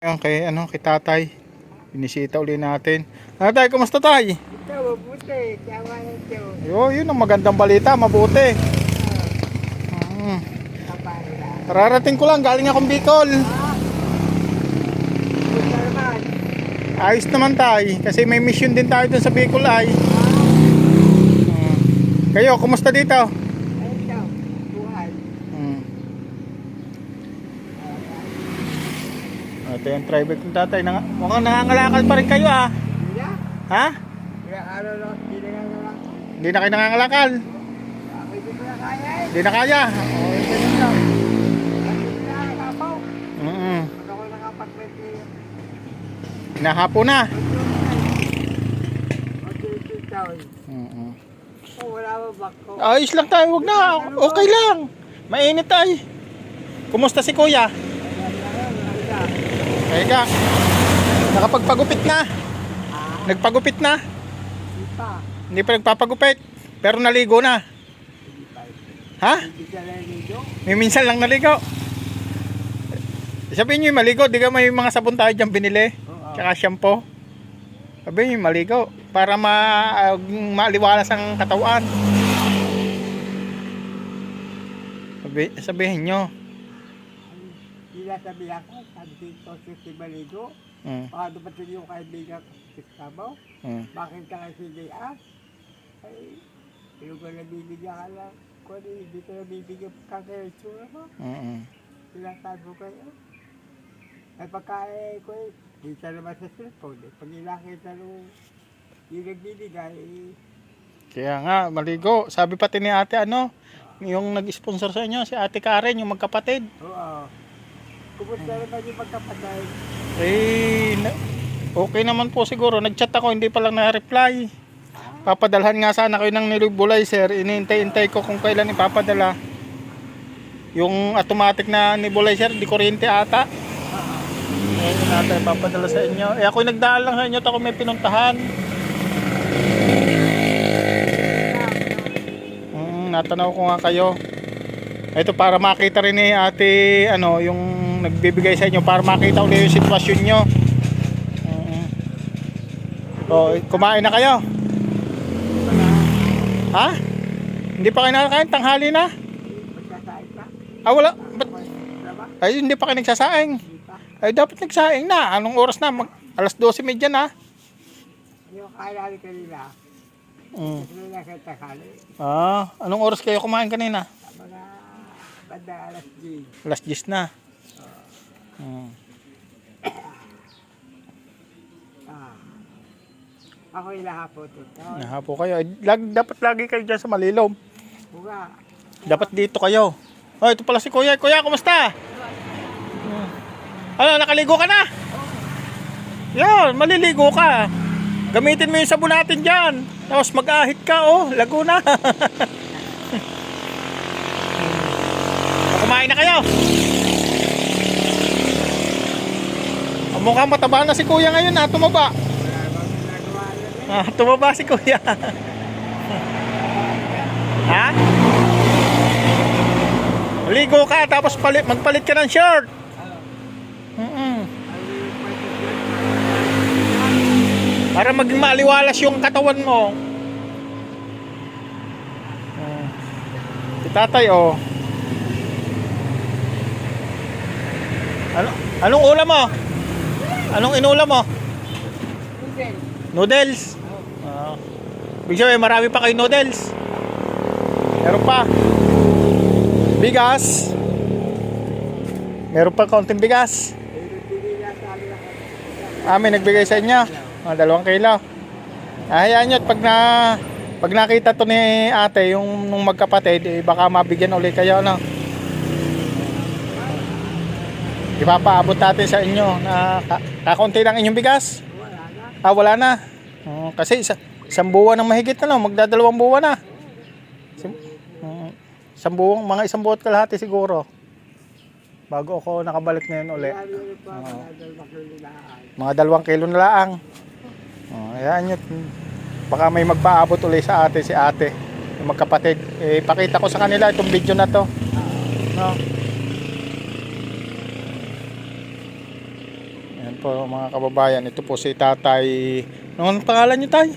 Ayan, kay, ano, kay tatay. Binisita uli natin. Tatay, kumusta tay? Ito, mabuti. Tama na ito. Yo, yun ang magandang balita, mabuti. Mm. Kapala. Rarating ko lang, galing akong Bicol. Ayos naman tay, kasi may mission din tayo dun sa Bicol ay. Mm. Kayo, kumusta dito? Ito, buhay. Mm. Ito yung private ng tatay. Nang, mukhang nangangalakal pa rin kayo ah. Hindi na. Ha? Ano hindi na lang. Hindi na kayo nangangalakal. Ako hindi ko na kaya eh. Hindi na kaya. Mm. Nakapag-20. Nahapo na. Mag-20 taon. Mm. Ko. Ayos lang tayo, wag na. Okay lang. Mainit tayo. Kumusta si kuya? Teka. Nakapagpagupit na. Nagpagupit na. Hindi pa. Hindi pa nagpapagupit. Pero naligo na. Ha? May minsan lang naligo. Sabihin nyo yung maligo, di ka may mga sabon tayo dyan binili. Tsaka shampoo. Sabihin nyo yung maligo. Para ma uh, maaliwalas ang katawan. Sabi, sabihin nyo. Hindi na sabihan ko. Sabi ko si Maligo. Mm, Baka dumating yung kaibigan ko sa Sabaw. mm. Bakit ka kasi JR? Ay, yung ko nabibigyan ka lang. Kung hindi ko nabibigyan ka kayo itsura mo, Mm-mm. sinasabi ko kayo. Ay pagkain ko eh, di ka naman sa cellphone. Eh. Pag ilakita nung yung nagbibigay, eh, Kaya nga, maligo. Sabi pati ni ate, ano, yung nag-sponsor sa inyo, si ate Karen, yung magkapatid. oo. Kumusta naman yung pagkapatay? Eh, na- okay naman po siguro. Nag-chat ako, hindi pa lang na-reply. Papadalhan nga sana kayo ng nebulizer. Inintay-intay ko kung kailan ipapadala. Yung automatic na nebulizer, di kuryente ata. Ngayon natin ipapadala sa inyo. Eh ako nagdaan lang sa inyo, ako may pinuntahan. Mm, natanaw ko nga kayo. Ito para makita rin ni ate ano yung nagbibigay sa inyo para makita ulit yung sitwasyon nyo. Oh, kumain na kayo? Ha? Hindi pa kayo nakakain? Tanghali na? Ah, wala. Ba't, ay, hindi pa kayo nagsasaing. Ay, dapat nagsaing na. Anong oras na? Mag, alas 12.30 na. Yung kailangan kanila, Mm. Ah, anong oras kayo kumain kanina? Mga banda alas 10. Alas 10 na. Mm. Ah. Ako ilahapo to. Nahapo kayo. Ay, lag, dapat lagi kayo dyan sa malilom. Buga. Dapat dito kayo. Oh, ito pala si Kuya. Kuya, kumusta? Ano, nakaligo ka na? Yan, maliligo ka. Gamitin mo yung sabon natin dyan. Tapos mag-ahit ka, oh. Laguna. Hmm. Kumain na kayo. Ang mukhang mataba na si Kuya ngayon, ha? Tumaba. Na rin. Ah, tumaba si Kuya. ha? Ligo ka tapos palit, magpalit ka ng shirt. Mm-mm. Para maging maaliwalas yung katawan mo. Ah. Si tatay, oh. Ano, anong ulam mo? Anong inulam mo? Hindi. Noodles. Ah. Big sabihin, marami pa kayo noodles. Meron pa. Bigas. Meron pa konting bigas. Ako. Amin nagbigay sa inyo. Ah, dalawang kilo. Ah, hayaan nyo, at pag na pag nakita to ni ate yung nung magkapatid, eh, baka mabigyan ulit kayo ano. Ipapaabot natin sa inyo na ka- kakunti lang inyong bigas. Wala na. Ah, wala na. Oh, kasi isa, isang buwan ng mahigit na no, magdadalawang buwan na. Sim, mm, isang buwan, mga isang buwan kalahati siguro. Bago ako nakabalik ngayon uli. Yun pa, mga dalawang kilo na laang. Oh, ayan nyo. Baka may magpaabot uli sa ate si ate. Yung magkapatid. Eh, pakita ko sa kanila itong video na to. No? Po mga kababayan. Ito po si Tatay. Anong pangalan niyo tay?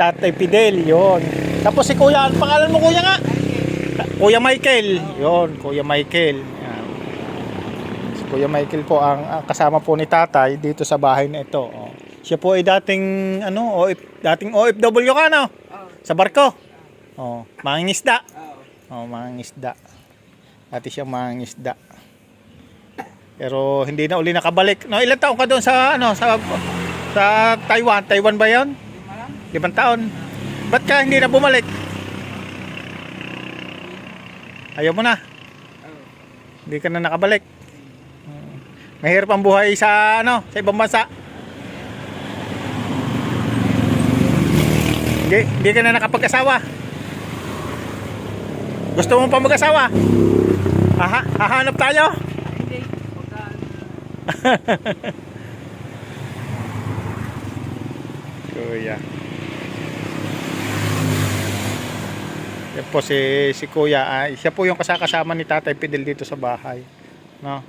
Tatay Fidel. Yon. Tapos si Kuya. Ano pangalan mo Kuya nga? Kuya Michael. Yon. Kuya Michael. Yan. Si Kuya Michael po ang, ang kasama po ni Tatay dito sa bahay na ito. Oh. Siya po ay dating ano, OF, dating OFW ka no? Sa barko. Oh, mangingisda. Oh, mangingisda. Dati siya mangingisda. Pero hindi na uli nakabalik. No, ilang taon ka doon sa ano sa sa Taiwan? Taiwan ba 'yon? Limang taon. Ba't ka hindi na bumalik? Ayaw mo na. Hindi ka na nakabalik. Mahirap ang buhay sa ano, sa ibang bansa. Hindi, hindi ka na nakapag-asawa. Gusto mo pa mag-asawa? Aha, hahanap tayo. Kuya. Yan po si, si Kuya. Ay, siya po yung kasakasama ni Tatay Fidel dito sa bahay. No?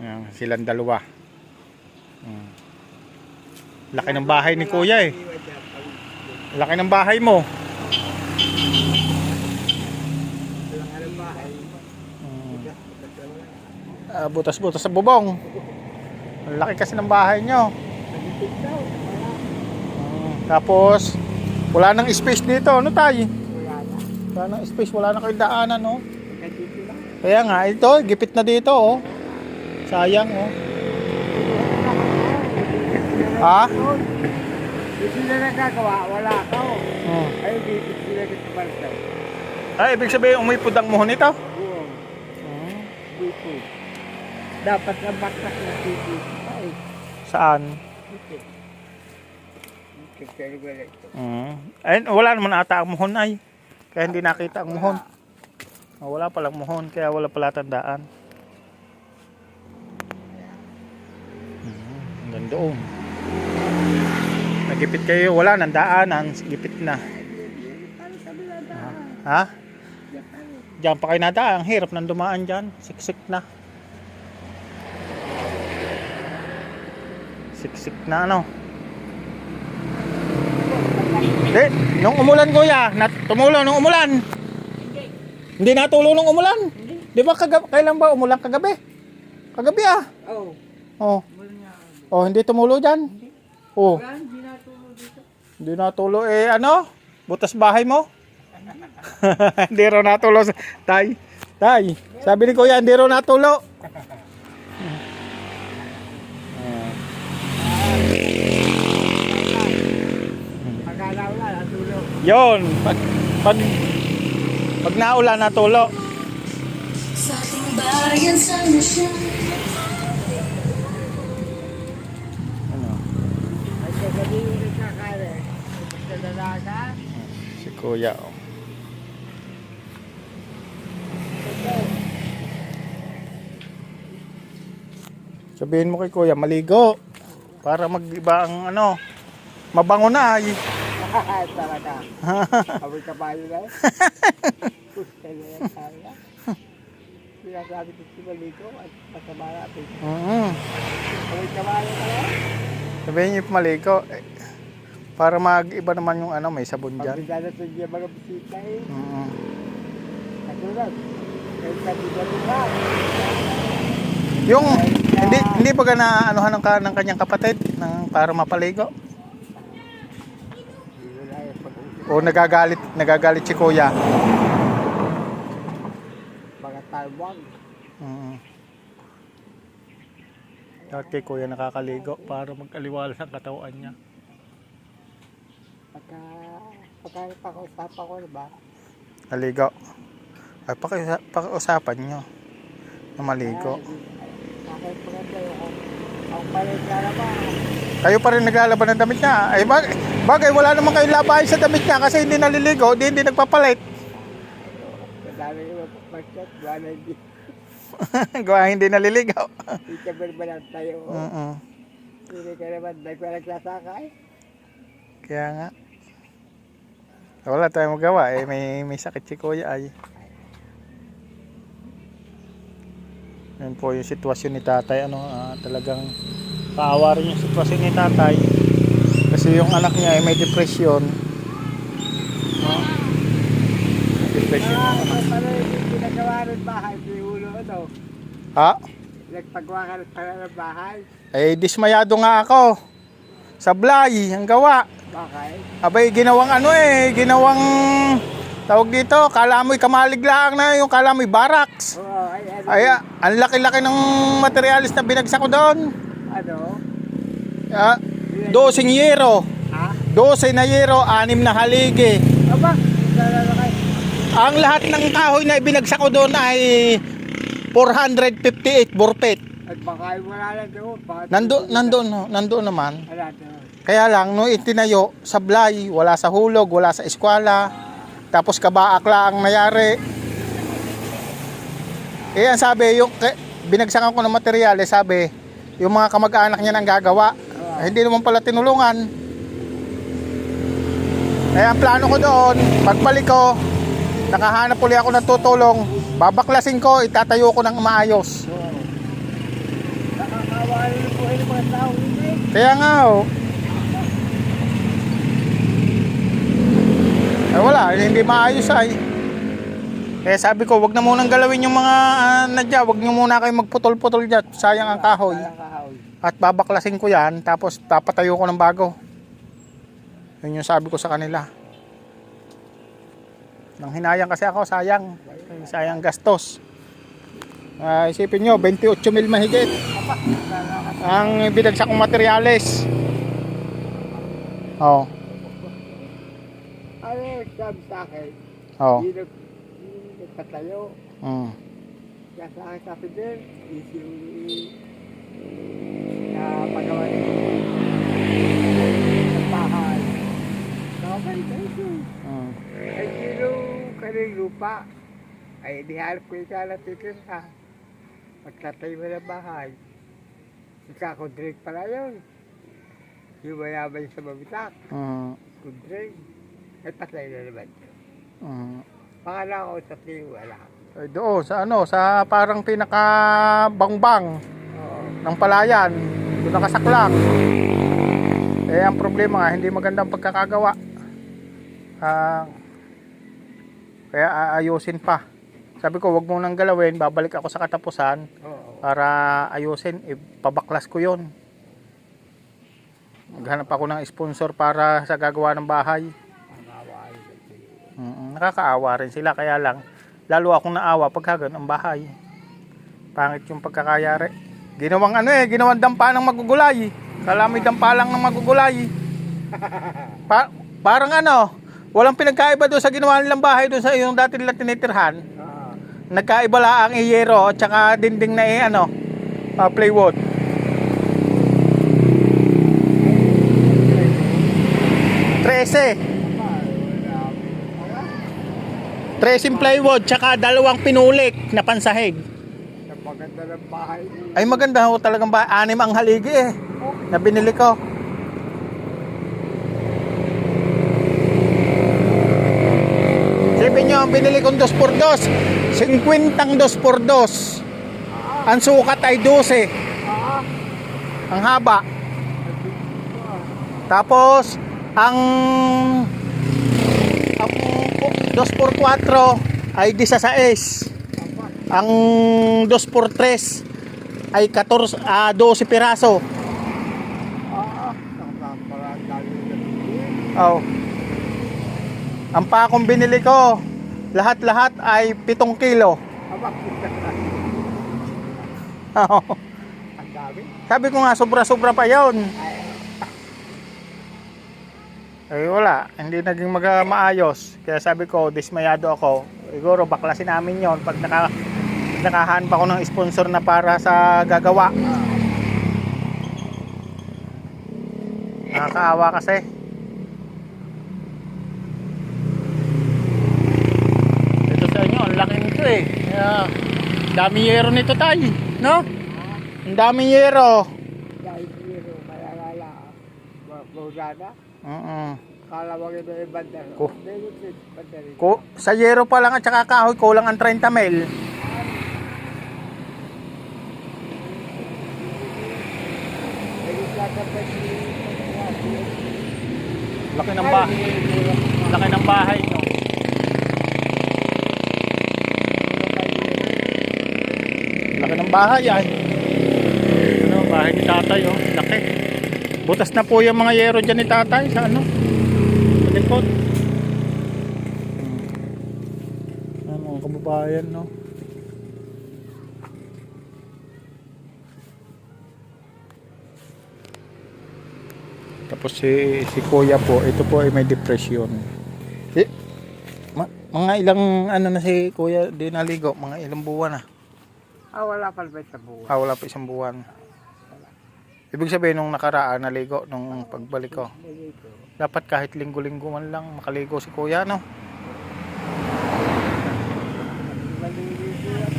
Yan, silang dalawa. Hmm. Laki ng bahay ni Kuya eh. Laki ng bahay mo. Walang alam bahay. Hmm. Bukas lang wala. Ah, butas-butas sa bubong. Ang laki kasi ng bahay nyo. Hmm. Tapos, wala nang space dito. Ano tayo? Wala na. Wala nang space. Wala na kayong daanan, no? Lang. Kaya nga, ito, gipit na dito, oh. Sayang, oh. Ha? Hindi sila nagagawa. Wala ka. oh. Hmm. Ay, dito sila sa barsaw. Ay, ibig sabihin, umipod ang muhon ito? Oo. Hmm. Dito. Dapat ang batak na dito. Ay, Saan? dito. Kasi wala ito. Hmm. Ay, wala naman ata ang muhon, ay. Kaya hindi nakita ang muhon. Oh, wala palang muhon, kaya wala pala tandaan. Hmm. Hanggang doon. Nagipit kayo, wala nang daanan, gipit na. Ha? Diyan pa kayo nadaan, ang hirap ng dumaan dyan. Siksik na. Siksik na ano. Hindi, nung umulan kuya, nat tumulo nung umulan. Hindi. Hindi natulo nung umulan. Hindi. Di ba kailan ba umulan kagabi? Kagabi ah. Oo. Oh, oh hindi tumulo dyan. Hindi. Oh, hindi natulog dito. hindi natulo eh ano? Butas bahay mo? hindi raw natulo. Tay, tay, sabi ni kuya, hindi raw natulo. Yon, pag pag pag naulan natulo. Sa ating bayan sana siya Ano? Ay, yung nagkakala. Sa dalaga. Si Kuya. Oh. Sabihin mo kay Kuya, maligo. Para mag-iba ang ano, mabango na ay. Talaga. Amoy kabayo na eh. Pusta na yan talaga. Sinasabi ko si Maliko at masama natin. Mm Amoy kabayo na yan. Sabihin niyo maligo. Eh, para mag-iba naman yung ano, may sabon dyan. bigyan natin yung mga bisita eh. Mm Katulad. Kahit ko nila. Yung, hindi, hindi ba ka na anuhan ng, ng kanyang kapatid ng, para mapaligo? O nagagalit, nagagalit si Kuya? Mga talwag. Mm. Dati kuya nakakaligo para mag-aliwala ng katawan niya. Pagka, pagka pakausapa ko, diba? Naligo. Ay, pakiusapan nyo na maligo. Bakit ang. Kayo pa rin naglalaban ng damit niya. Ay, bagay, bagay wala naman kayong labahin sa damit niya kasi hindi naliligo, di hindi nagpapalit. Madami yung pagkat, wala hindi. Gawa hindi naliligaw. Hindi ka berbalan tayo. Mm-mm. Hindi ka naman, nagpa nagsasakay. Kaya nga. Wala tayong magawa eh. May, may sakit si kuya ay. Yan po yung sitwasyon ni tatay. Ano, ah, talagang paawa rin yung sitwasyon ni tatay. Kasi yung anak niya ay may depression. No? May depression Ah, paano yung pinagawa ng bahay? May ulo ano? Ha? Nagpagawa ka ng pala ng bahay? Eh, dismayado nga ako. Sablay, ang gawa. Bakit? Abay, ginawang ano eh, ginawang tawag dito, kala mo'y kamalig lang na yung kala mo'y barracks. Oo, ay ano? Ay, ang laki-laki ng materialis na binagsak ko doon. Ano? Ah, 12 yero. Ha? 12 na yero, 6 na haligi. Aba. Ang lahat ng kahoy na ibinagsak ko doon ay 458 burpet. At baka yung wala na doon. Nandoon, no, nandoon naman. Kaya lang, nung itinayo, sablay, wala sa hulog, wala sa eskwela, tapos kabaak lang ang nangyari. Kaya ang sabi, yung, ke- binagsakan ko ng materyales, sabi, yung mga kamag-anak niya nang gagawa. Eh, hindi naman pala tinulungan. Kaya ang plano ko doon, pagbalik ko, nakahanap uli ako ng tutulong, babaklasin ko, itatayo ko ng maayos. Oo. Nakakawa rin ang buhay ng mga tao. Hindi. Kaya nga oh. Eh wala, hindi maayos ay. Kaya sabi ko, wag na munang galawin yung mga uh, nadya, wag nyo muna kayo magputol-putol dyan, sayang ang kahoy. Walang kahoy. At babaklasin ko yan, tapos papatayo ko ng bago. Yun yung sabi ko sa kanila. Nang hinayang kasi ako, sayang. Ay, sayang gastos. Ah, isipin nyo, 28 mil mahigit ang binagsak kong materyales. Oh, Ano sabi sa akin? oh. Nagpatayo. Mm. Kaya sa akin sabi din, easy na pagawa ng ng bahay. Okay, thank you. Mm. Ay, sino kaning lupa? Ay, dihanap ko yung kala titirha. Pagtatay mo ng bahay. Ika, kundring pala yun. Yung mayaman sa mabitak, Mm. kundring. Ay, patay na naman. Mm. Pangalan ko sa tiyo, wala. Ay, doon, sa ano, sa parang pinaka-bangbang Oo. ng palayan. Doon nakasaklang. Eh, ang problema nga, hindi maganda ang pagkakagawa. Ah, kaya aayusin pa. Sabi ko, wag mo nang galawin, babalik ako sa katapusan para ayusin, ipabaklas ko yon. Maghanap ako ng sponsor para sa gagawa ng bahay. Nakakaawa rin sila kaya lang lalo akong naawa ganun ang bahay. Pangit yung pagkakayari. Ginawang ano eh, ginawang dampa ng magugulay. Kala may dampa lang ng magugulay. Pa- parang ano, walang pinagkaiba doon sa ginawa nilang bahay doon sa yung dati nila tinitirhan. Nagkaiba lang ang iyero at saka dinding na eh, ano, ah, plywood. Trese. Tracing plywood tsaka dalawang pinulik na pansahig. Napaganda ng bahay. Ay maganda ho talagang ba anim ang haligi eh. Na binili ko. Sipin nyo, ang binili kong 2x2, 50 2x2. Ang sukat ay 12. Ah, Ang haba. Tapos, ang ang 2x4 ay 16. Ang 2x3 ay 14, ah, 12 piraso. ah, Oh. Ang pakong binili ko, lahat-lahat ay 7 kilo. Oh. Sabi ko nga, sobra-sobra pa yon. Ay, Eh wala, hindi naging mag- maayos. Kaya sabi ko, dismayado ako. Siguro baklasin namin yon pag naka, nakahanap ako ng sponsor na para sa gagawa. Nakakaawa kasi. Ito sa inyo, ang laki nito eh. Kaya, dami yero nito tay, no? Ang dami yero. dahil zero, kaya wala. Bawdana, Mm kala mo ito yung rin. Ko, sa yero pa lang at saka kahoy, kulang ang 30 mil. Laki ng ba laki ng bahay nyo. Laki ng bahay ay. Ano, bahay ni tatay oh. Laki. Butas na po yung mga yero dyan ni tatay sa ano. Sa likod. Ano, kababayan no. Tapos si, si kuya po, ito po ay may depression. Si, ma- mga ilang ano na si kuya di naligo, mga ilang buwan na. Ah, wala pa ba sa buwan? Ah, wala pa isang buwan. Ibig sabihin nung nakaraan naligo nung pagbalik ko. Dapat kahit linggo-linggo man lang makaligo si kuya no. Maliligo yan.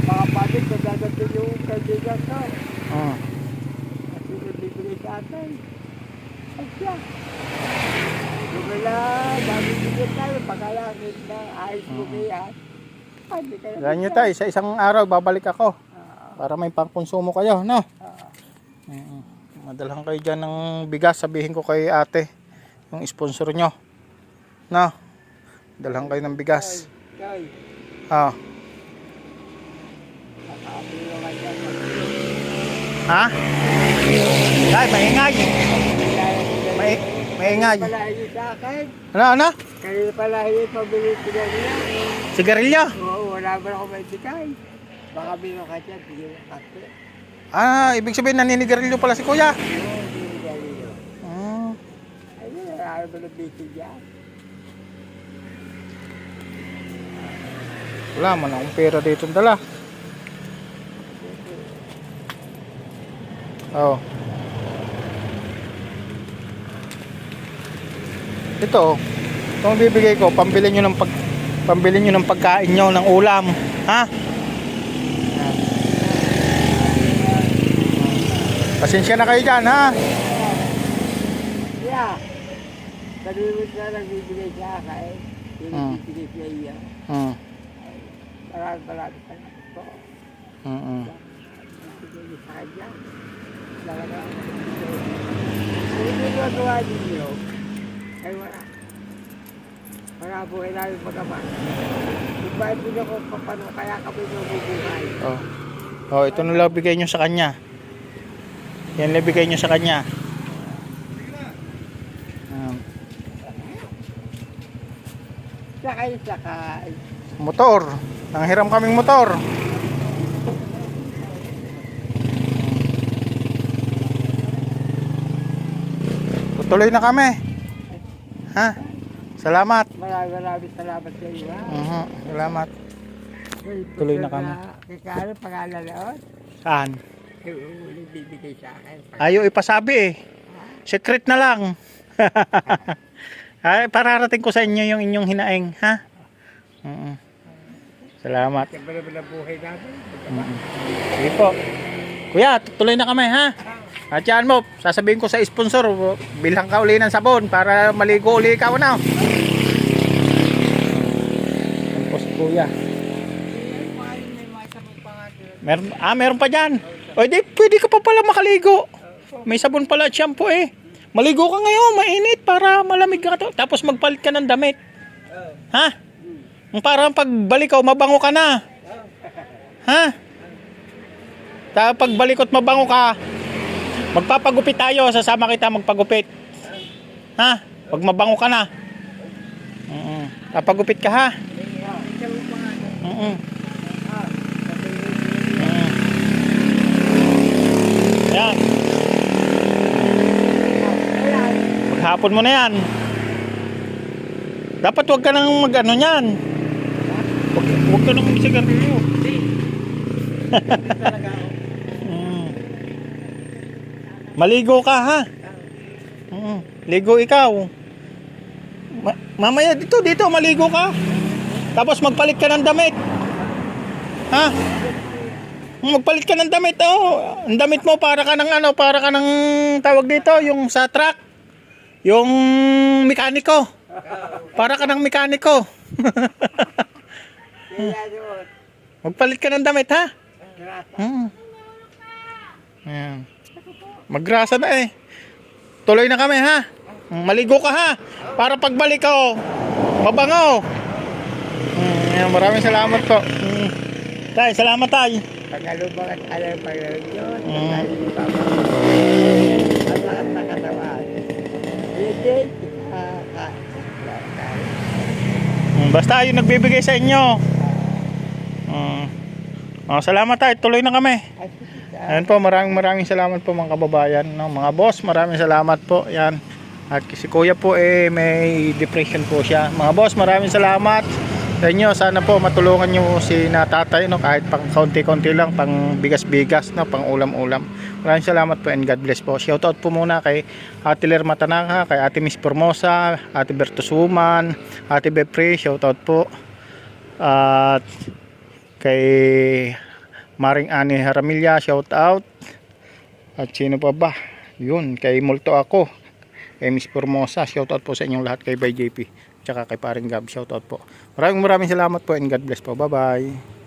Mga panik, nadadating yung kaibigan ko. Mm. At sinibigay sa atin. Ay siya. Lumala, dami bigyan tayo. Pagkalangit na ayos mo kaya. Ganyan tayo, sa isang araw babalik ako para may pangkonsumo kayo, no? Mm. Madalhan kayo dyan ng bigas, sabihin ko kay ate, yung sponsor nyo. No? Dalhan kayo ng bigas. Ah. Ha? Ay, maingay. Maingay. Akin. Ano, ano? Kanina pala hindi pabili sila niya. Sigarilyo? Oo, wala ba ako may sikay. Baka bino ka dyan, sige na kape. Ah, ibig sabihin naninigarilyo pala si kuya. Oo, galilo. Hmm. Ayun, wala ba na busy dyan? Wala man akong pera dito dala. Oh. Ito, itong bibigay ko, pambili nyo ng pag pambili nyo ng pagkain nyo ng ulam, ha? Pasensya na kayo dyan, ha? Yeah. Kalimut na nagbibigay sa akin. Yung Hmm. bibigay sa iyo. Hmm. Marami marami pa na ito. Mm -mm. Bibigay sa kanya. Talaga. Hindi ninyo, ay wala. Wala po kailangan magawa. Kung bakit hindi ako papano, kaya kami mabubuhay. Oh. Oh, ito na lang bigay nyo sa kanya. Yan lang bigay nyo sa kanya. Um, Sakay, sakay. motor. Nanghiram kaming motor. Tutuloy na kami. Ha? Salamat. Maraming maraming salamat sa iyo. ha? Mhm, Salamat. Tuloy na kami. Kaya pangalan noon? Saan? Yung uling bibigay sa akin. Ayaw ipasabi eh. Secret na lang. Ay, pararating ko sa inyo yung inyong hinaing, ha? Mhm. Salamat. Siyempre naman ang buhay namin. Mm. Sige po. Kuya, tuloy na kami ha. At yan mo, sasabihin ko sa sponsor, bilang ka uli ng sabon para maligo uli ikaw na. Yan po si kuya. Meron, ah, meron pa dyan. O di, pwede ka pa pala makaligo. May sabon pala at shampoo eh. Maligo ka ngayon, mainit para malamig ka. to. Tapos magpalit ka ng damit. Ha? Para pagbalik ko, mabango ka na. Ha? Tapos pagbalik ko't mabango ka, magpapagupit tayo, sasama kita magpagupit. Ha? Pag mabango ka na. Mm Papagupit ka ha. Mm. Yan. Maghapon mo na yan. Dapat wag ka nang mag ano yan. Wag, wag ka nang magsigarilyo. Mm. Maligo ka ha. Mm. Ligo ikaw. Ma- mamaya dito dito maligo ka. Tapos magpalit ka ng damit. Ha? Magpalit ka ng damit oh. Ang damit mo para ka ng ano, para ka ng tawag dito, yung sa truck. Yung mekaniko. Para ka ng mekaniko. Magpalit ka ng damit ha. Hmm. Ayan. Magrasa na eh. Tuloy na kami ha. Maligo ka ha. Para pagbalik ko, mabango. Mm, maraming salamat po. Mm. Tay, salamat tay. Pagkalubang at alam paglalog yun. Mm. Tayo. Ang lahat na katawan. Hindi, Basta yung nagbibigay sa inyo. Mm. Oh, salamat tay. Tuloy na kami. Ayan po, maraming maraming salamat po mga kababayan. No? Mga boss, maraming salamat po. Yan. At si kuya po eh may depression po siya. Mga boss, maraming salamat sa inyo. Sana po matulungan nyo si natatay no? kahit pang konti-konti lang, pang bigas-bigas, no? pang ulam-ulam. Maraming salamat po and God bless po. Shoutout po muna kay Ate Ler Matanaka, kay Ate Miss Formosa, Ate Bertus Woman, Ate Bepre, shoutout po. At kay Maring Ani Haramilya, shout out. At sino pa ba? Yun, kay Multo ako. Kay Miss Formosa, shout out po sa inyong lahat kay Bay JP. Tsaka kay Paring Gab, shout out po. Maraming maraming salamat po and God bless po. Bye bye.